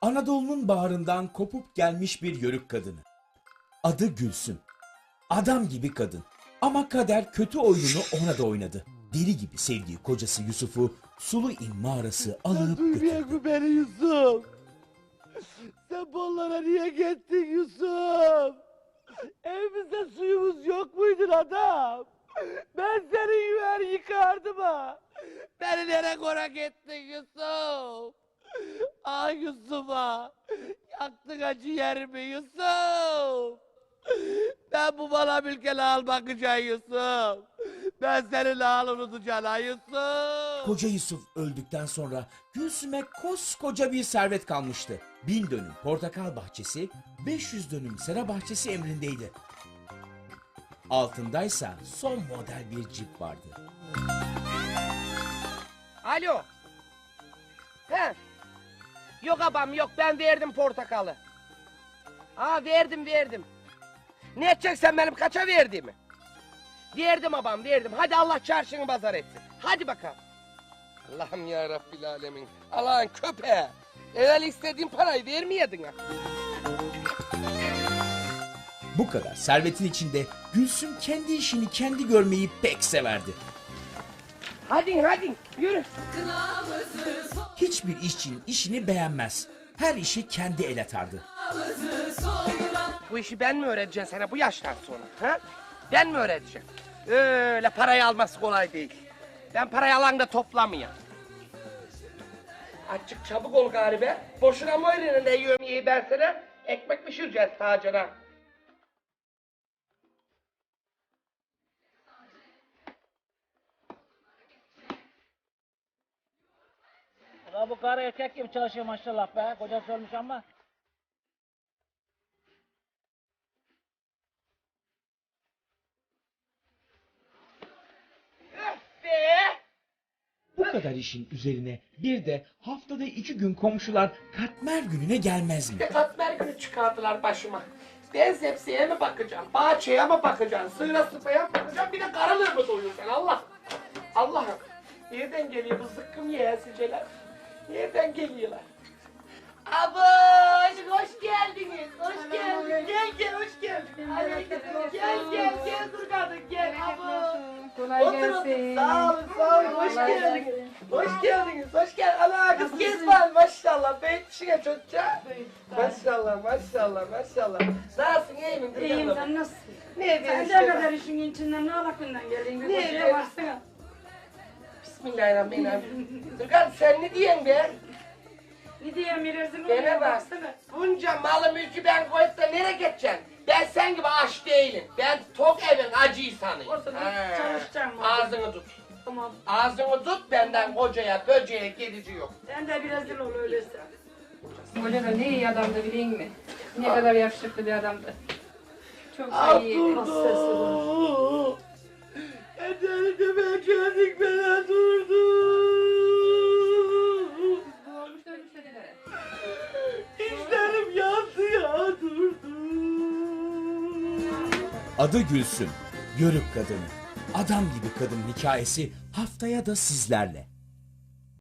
Anadolu'nun bağrından kopup gelmiş bir yörük kadını. Adı Gülsüm. Adam gibi kadın. Ama kader kötü oyununu ona da oynadı. Deli gibi sevdiği kocası Yusuf'u Sulu İn mağarası alıp götürdü. Duymuyor beni Yusuf? Sen bollara niye gittin Yusuf? Evimizde suyumuz yok muydu adam? Ben senin yüver yıkardım ha. Beni nereye korak ettin Yusuf? Ah Yusuf'a. Yaktın acı yerimi Yusuf. Ben bu bana mülkeni al bakacağım Yusuf. Ben senin al unutacağım ha Yusuf. Koca Yusuf öldükten sonra Gülsüm'e koskoca bir servet kalmıştı. Bin dönüm portakal bahçesi, 500 dönüm sera bahçesi emrindeydi. Altındaysa son model bir cip vardı. Alo. He. Yok abam yok ben verdim portakalı. Ha verdim verdim. Ne edeceksen benim kaça verdiğimi? Verdim abam verdim. Hadi Allah çarşını pazar etsin. Hadi bakalım. Allah'ım ya Rabbil Alemin. Allah'ın köpeği. Evvel istediğin parayı vermiyordun ha. Bu kadar servetin içinde Gülsüm kendi işini kendi görmeyi pek severdi. Hadi hadi yürü. Hiçbir işçinin işini beğenmez. Her işi kendi el atardı. Bu işi ben mi öğreteceğim sana bu yaştan sonra? Ha? Ben mi öğreteceğim? Öyle parayı alması kolay değil. Ben parayı alan da toplamıyor. Açık çabuk ol garibe. Boşuna mı öğrenin yiyorum iyi ben sana? Ekmek pişireceğiz tacına. Ya bu karı erkek gibi çalışıyor maşallah be. Kocası ölmüş ama. Bu kadar işin üzerine bir de haftada iki gün komşular katmer gününe gelmez mi? Katmer günü çıkardılar başıma. Ben zepsiye mi bakacağım, bahçeye mi bakacağım, sığıra sıpaya mı bakacağım, bir de karılığı mı doyuracaksın Allah? Allah'ım, nereden geliyor bu zıkkım yeğensiceler? Nereden geliyorlar? Aboş, hoş geldiniz, hoş geldiniz. Gel gel, hoş geldin. Aleyküm, gel gel, gel dur kadın, gel. Aboş. Kolay Otur gelsin. sağ olun, sağ olun, hoş geldiniz. Hoş geldiniz, hoş geldiniz. Ana kız Kezban maşallah, büyütmüşsün çocukça. Maşallah, maşallah, maşallah. Nasılsın, iyi misin? İyiyim sen nasılsın? Ne Sen diyorsun? ne kadar işin içinden ne alakından geldin? Ne kocaya diyor? baksana. Bismillahirrahmanirrahim. Durgan sen ne diyorsun be? Ne diyeyim Bana oraya bak. Bunca malı mülkü ben koyup da nereye geçeceksin? Ben sen gibi aç değilim. Ben tok evin acı insanıyım. O zaman Ha. çalışacağım orada. Ağzını tut. Tamam. Ağzını tut benden kocaya, böceğe, gelici yok. Sen de biraz dil ol öyleyse. Hoca da ne iyi adamdı bileyim mi? Ne kadar yakışıklı bir adamdı. Çok iyiydi. Durdu. Eceli demeye geldik bana durdu. Olmuş da ölmüş dedilere. İşlerim yandı ya durdu. Adı Gülsüm, yörük kadını. Adam gibi kadın hikayesi haftaya da sizlerle.